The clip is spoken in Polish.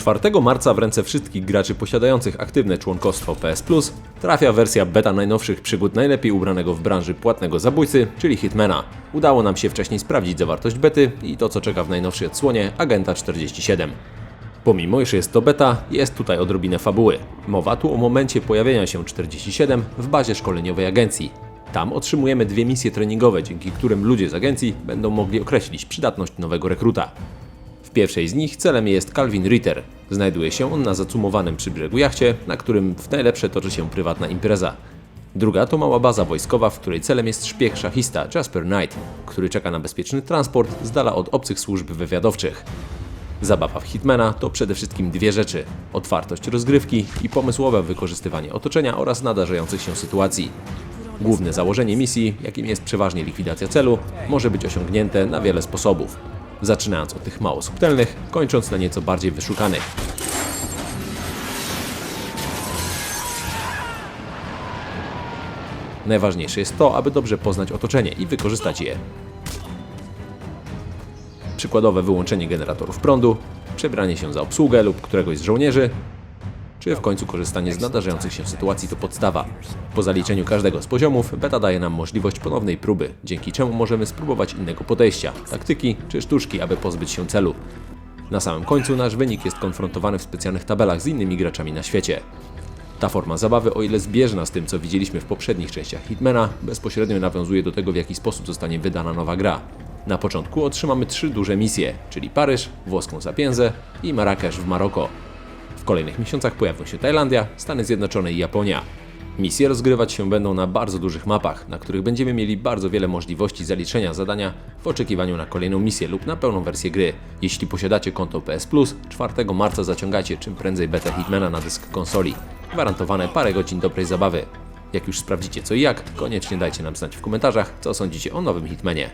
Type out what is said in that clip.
4 marca w ręce wszystkich graczy posiadających aktywne członkostwo PS Plus trafia wersja beta najnowszych przygód najlepiej ubranego w branży płatnego zabójcy, czyli Hitmana. Udało nam się wcześniej sprawdzić zawartość bety i to co czeka w najnowszej odsłonie Agenta 47. Pomimo, iż jest to beta, jest tutaj odrobinę fabuły. Mowa tu o momencie pojawienia się 47 w bazie szkoleniowej agencji. Tam otrzymujemy dwie misje treningowe, dzięki którym ludzie z agencji będą mogli określić przydatność nowego rekruta. W pierwszej z nich celem jest Calvin Ritter. Znajduje się on na zacumowanym przy brzegu jachcie, na którym w najlepsze toczy się prywatna impreza. Druga to mała baza wojskowa, w której celem jest szpieg szachista Jasper Knight, który czeka na bezpieczny transport z dala od obcych służb wywiadowczych. Zabawa w Hitmana to przede wszystkim dwie rzeczy: otwartość rozgrywki i pomysłowe wykorzystywanie otoczenia oraz nadarzających się sytuacji. Główne założenie misji, jakim jest przeważnie likwidacja celu, może być osiągnięte na wiele sposobów. Zaczynając od tych mało subtelnych, kończąc na nieco bardziej wyszukanych. Najważniejsze jest to, aby dobrze poznać otoczenie i wykorzystać je. Przykładowe wyłączenie generatorów prądu, przebranie się za obsługę lub któregoś z żołnierzy, czy w końcu korzystanie z nadarzających się sytuacji to podstawa. Po zaliczeniu każdego z poziomów, beta daje nam możliwość ponownej próby, dzięki czemu możemy spróbować innego podejścia, taktyki czy sztuczki, aby pozbyć się celu. Na samym końcu nasz wynik jest konfrontowany w specjalnych tabelach z innymi graczami na świecie. Ta forma zabawy, o ile zbieżna z tym, co widzieliśmy w poprzednich częściach Hitmana, bezpośrednio nawiązuje do tego, w jaki sposób zostanie wydana nowa gra. Na początku otrzymamy trzy duże misje, czyli Paryż, włoską Sapienzę i Marrakesz w Maroko. W kolejnych miesiącach pojawią się Tajlandia, Stany Zjednoczone i Japonia. Misje rozgrywać się będą na bardzo dużych mapach, na których będziemy mieli bardzo wiele możliwości zaliczenia zadania w oczekiwaniu na kolejną misję lub na pełną wersję gry. Jeśli posiadacie konto PS Plus, 4 marca zaciągacie czym prędzej betę Hitmana na dysk konsoli. Gwarantowane parę godzin dobrej zabawy. Jak już sprawdzicie co i jak, koniecznie dajcie nam znać w komentarzach, co sądzicie o nowym Hitmanie.